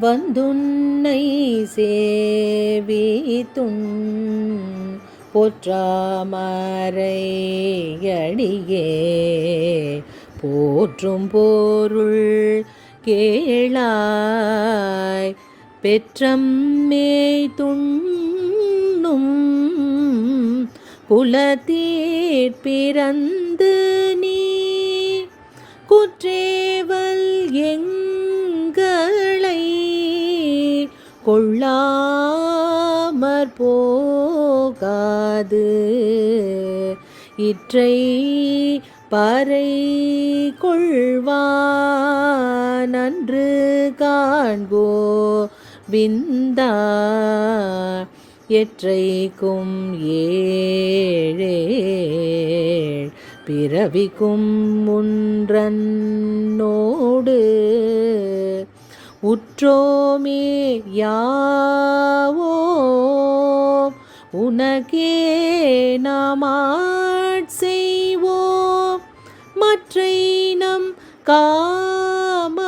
வந்துன்னை சேவித்துண் பொற்றாமரையடியே. போற்றும் பொருள் கேளாய் பெற்றம்மே துண்ணும் குலத்தீர் பிறந்து நீ. குற்றே கொள்ளாமற் போகாது. இற்றை பறை கொள்வான் நன்று காண்கோ விந்தா எற்றைக்கும் ஏழே பிறவிக்கும் முன்றன்னோடு உற்றோமே யாவோ? உனக்கே நாம் செய்வோம். மற்றை நம் காமங்கள்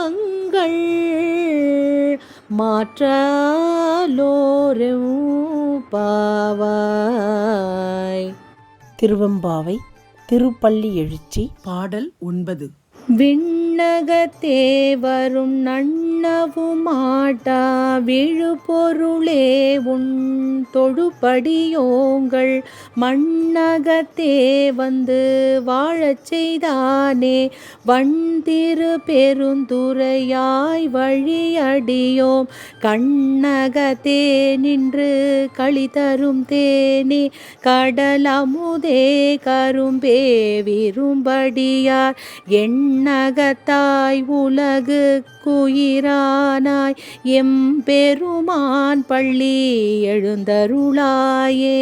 மாற்றலோரும் பாவாய். திருவெம்பாவை திருப்பள்ளி எழுச்சி பாடல் ஒன்பது. விண்ணகத்தே வரும் நன்னவும் உண்ணவுமாட்டா விழுபொருளே உன் தொழுபடியோங்கள். மண்ணகத்தே வந்து வாழச் செய்தானே வண்திரு பெருந்துரையாய் வழியடியோம். கண்ணகத்தே நின்று களி தரும் தேனே கடலமுதே கரும்பே விரும்படியார். எண்ணகத்தாய் உலகு குயிரானாய் எம்பெருமான் பள்ளி எழுந்தருளாயே.